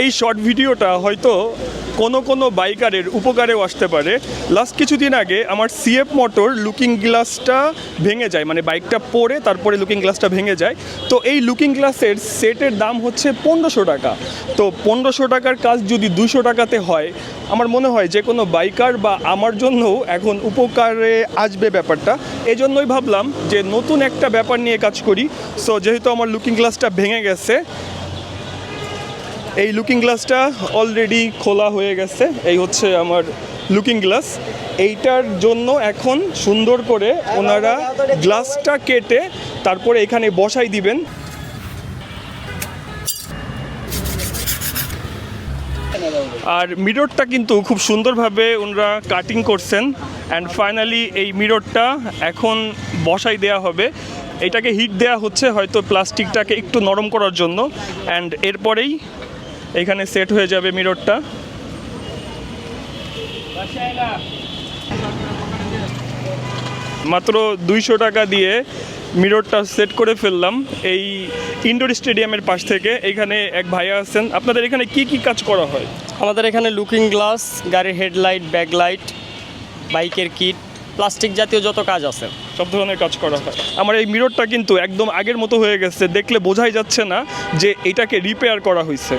এই শর্ট ভিডিওটা হয়তো কোনো কোনো বাইকারের উপকারেও আসতে পারে। লাস্ট কিছুদিন আগে আমার সিএফ মোটর লুকিং গ্লাসটা ভেঙে যায় মানে বাইকটা পরে তারপরে লুকিং গ্লাসটা ভেঙে যায়। তো এই লুকিং গ্লাসের সেটের দাম হচ্ছে পনেরোশো টাকা। তো পনেরোশো টাকার কাজ যদি দুশো টাকাতে হয়, আমার মনে হয় যে কোনো বাইকার বা আমার জন্যও এখন উপকারে আসবে ব্যাপারটা। এজন্যই ভাবলাম যে নতুন একটা ব্যাপার নিয়ে কাজ করি। সো যেহেতু আমার লুকিং গ্লাসটা ভেঙে গেছে এই লুকিং গ্লাসটা অলরেডি খোলা হয়ে গেছে। এই হচ্ছে আমার লুকিং গ্লাস এইটার জন্য এখন সুন্দর করে ওনারা গ্লাসটা কেটে তারপরে এখানে বসাই দিবেন। আর মিররটা কিন্তু খুব সুন্দরভাবে ওনারা কাটিং করছেন। অ্যান্ড ফাইনালি এই মিররটা এখন বসাই দেয়া হবে। এটাকে হিট দেয়া হচ্ছে হয়তো প্লাস্টিকটাকে একটু নরম করার জন্য। অ্যান্ড এরপরেই এখানে সেট হয়ে যাবে মিররটা। মাত্র দুইশো টাকা দিয়ে মিররটা সেট করে ফেললাম এই ইনডোর স্টেডিয়ামের পাশ থেকে। এখানে এক ভাইয়া আছেন। আপনাদের এখানে কি কি কাজ করা হয়? আমাদের এখানে লুকিং গ্লাস গাড়ির হেডলাইট ব্যাকলাইট বাইকের কিট প্লাস্টিক জাতীয় যত কাজ আছে। সব ধরনের কাজ করা হয়। আমার এই মিররটা কিন্তু একদম আগের মতো হয়ে গেছে। দেখলে বোঝাই যাচ্ছে না যে এটাকে রিপেয়ার করা হয়েছে।